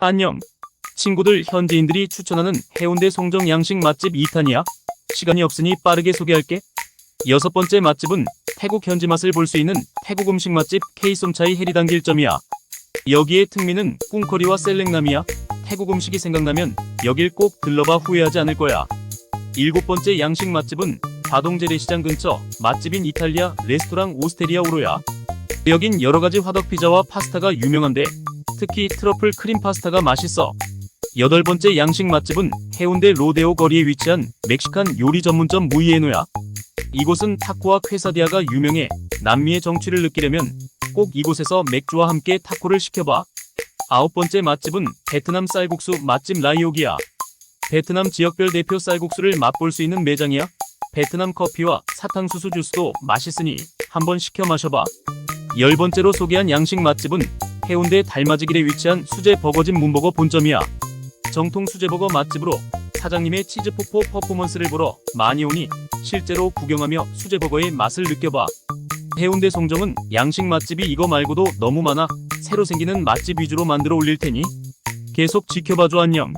안녕. 친구들 현지인들이 추천하는 해운대 송정 양식 맛집 2탄이야. 시간이 없으니 빠르게 소개할게. 여섯 번째 맛집은 태국 현지 맛을 볼 수 있는 태국 음식 맛집 K솜차이 해리단 길점이야. 여기에 특미는 꿍커리와 셀렉남이야. 태국 음식이 생각나면 여길 꼭 들러봐 후회하지 않을 거야. 일곱 번째 양식 맛집은 가동재래시장 근처 맛집인 이탈리아 레스토랑 오스테리아 오로야. 여긴 여러 가지 화덕 피자와 파스타가 유명한데 특히 트러플 크림 파스타가 맛있어. 여덟 번째 양식 맛집은 해운대 로데오 거리에 위치한 멕시칸 요리 전문점 무이에노야. 이곳은 타코와 퀘사디아가 유명해 남미의 정취를 느끼려면 꼭 이곳에서 맥주와 함께 타코를 시켜봐. 아홉 번째 맛집은 베트남 쌀국수 맛집 라이오기야. 베트남 지역별 대표 쌀국수를 맛볼 수 있는 매장이야. 베트남 커피와 사탕수수 주스도 맛있으니 한번 시켜 마셔봐. 열 번째로 소개한 양식 맛집은 해운대 달맞이길에 위치한 수제 버거집 문버거 본점이야. 정통 수제버거 맛집으로 사장님의 치즈포포 퍼포먼스를 보러 많이 오니 실제로 구경하며 수제버거의 맛을 느껴봐. 해운대 송정은 양식 맛집이 이거 말고도 너무 많아 새로 생기는 맛집 위주로 만들어 올릴 테니 계속 지켜봐줘 안녕.